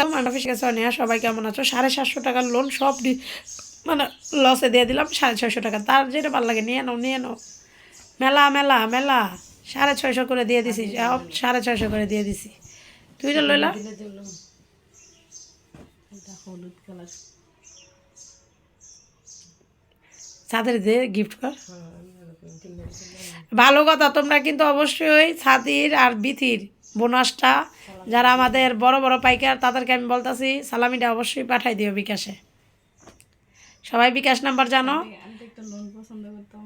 কেমন অফিস গেছে নেওয়া সবাই কেমন আছো? সাড়ে সাতশো টাকার লোন সব মানে লসে দিয়ে দিলাম সাড়ে ছয়শো টাকা। তার যেটা ভালো লাগে নিয়ে নাও নিয়ে নাও। মেলা মেলা মেলা। সাড়ে ছয়শো করে দিয়ে দিছি সব সাড়ে ছয়শো করে দিয়ে দিছি। তুইটা লইলা? দিলে দিলাম এটা হলুদ কালার ছাদের দিয়ে গিফট কর ভালো কথা তোমরা কিন্তু অবশ্যই ছাতির আর বিথির বোনাসটা। যারা আমাদের বড় বড় পাইকার তাদেরকে আমি বলতাছি সালামিটা অবশ্যই পাঠাই দিও বিকাশে। সবাই বিকাশ নাম্বার জানো? আমি তো একটা লোন পছন্দ করতাম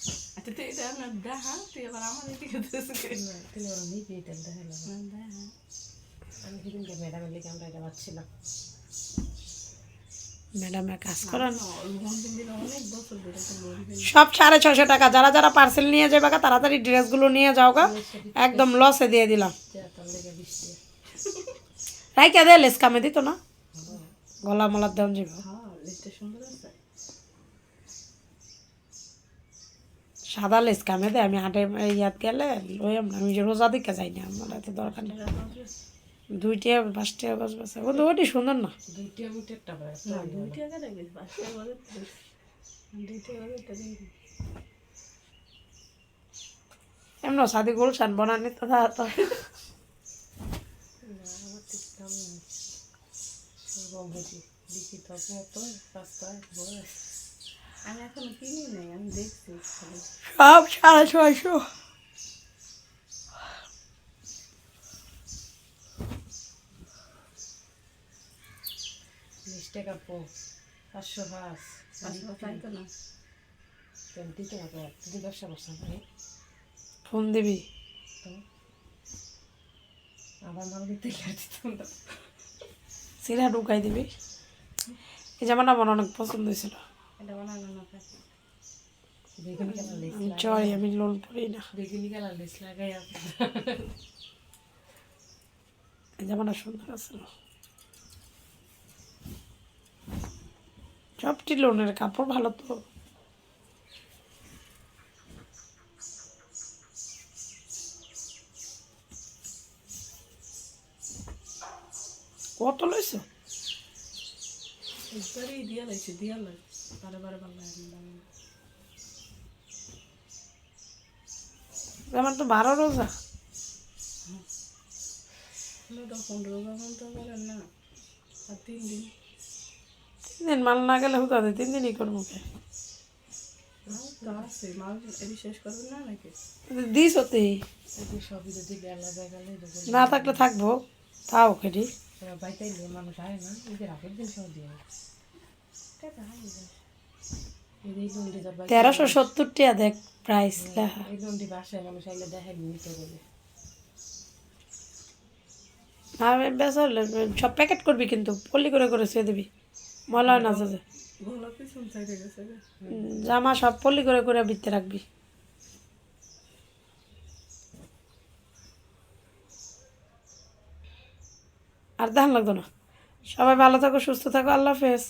সব হ্যাঁ এটা ম্যাডামের কাজ করেন সাড়ে ছশো টাকা। যারা যারা পার্সেল নিয়ে যাবে গা তাড়াতাড়ি ড্রেসগুলো নিয়ে যাও গা। একদম লসে দিয়ে দিলাম। রাইকা দে লেস কামে দিত না। গলা মলার দেওয়া যাবে হ্যাঁ লিস্টে সুন্দর আছে সাদা লেস কামে দে আমি হাটে ইয়াত গেলে লই আমরা আমি যে রোজা দিকে যাই না আমার এত দরকার নেই। দুইটা পাঁচটা গছ বাসা কিন্তু ওটি সুন্দর না? এমন সাদি গুলশান বনানি তো তা- তো। আমি এখনও কিনি নাই আমি দেখছি সব সাড়ে ছয়শো। বিশ টাকা পো পাঁচশো পাঁচ পাঁচশো চাইতো না। দিতে হবে ব্যবসা ফোন দিবি? তো? আবার মাল দিতে দিতাম না। সিরা ঢুকাই দিবি। এই জামাটা আমার অনেক পছন্দ হয়েছিল। আমি লোন করি না। জামাটা সুন্দর আছে। সবটি লোনের কাপড় ভালো তো। কত লইছ? একবারই দিয়া লাগছে দিয়া লাগ বারে বারে ভালো লাগে না আমার তো বারো রোজা। তখন তো করেন না আর তিন দিন। তিন দিন মাল না গেলে হুতা তিন দিনই করব কে? মাল তো আছে মাল এটি শেষ করবেন না নাকি? দিস হতেই সবই যদি বেলা দেখালে না থাকলে থাকব তাও কেটে বাইতাইলে মানুষ আয় না ঈদের আগের দিন সব দিয়ে এই লন্ডি যার তেরোশো সত্তর টাকা দেখ প্রাইস লেখা। এই লন্ডি বাসায় মানুষ আইলে দেখাই নিতে বলে। আর বেশ সব প্যাকেট করবি কিন্তু পল্লি করে করে শুয়ে দিবি। হয় না রে। জামা সব পল্লি করে করে বিতে রাখবি। আর ধ্যান লাগতো না। সবাই ভালো থাকো সুস্থ থাকো আল্লাহ হাফেজ।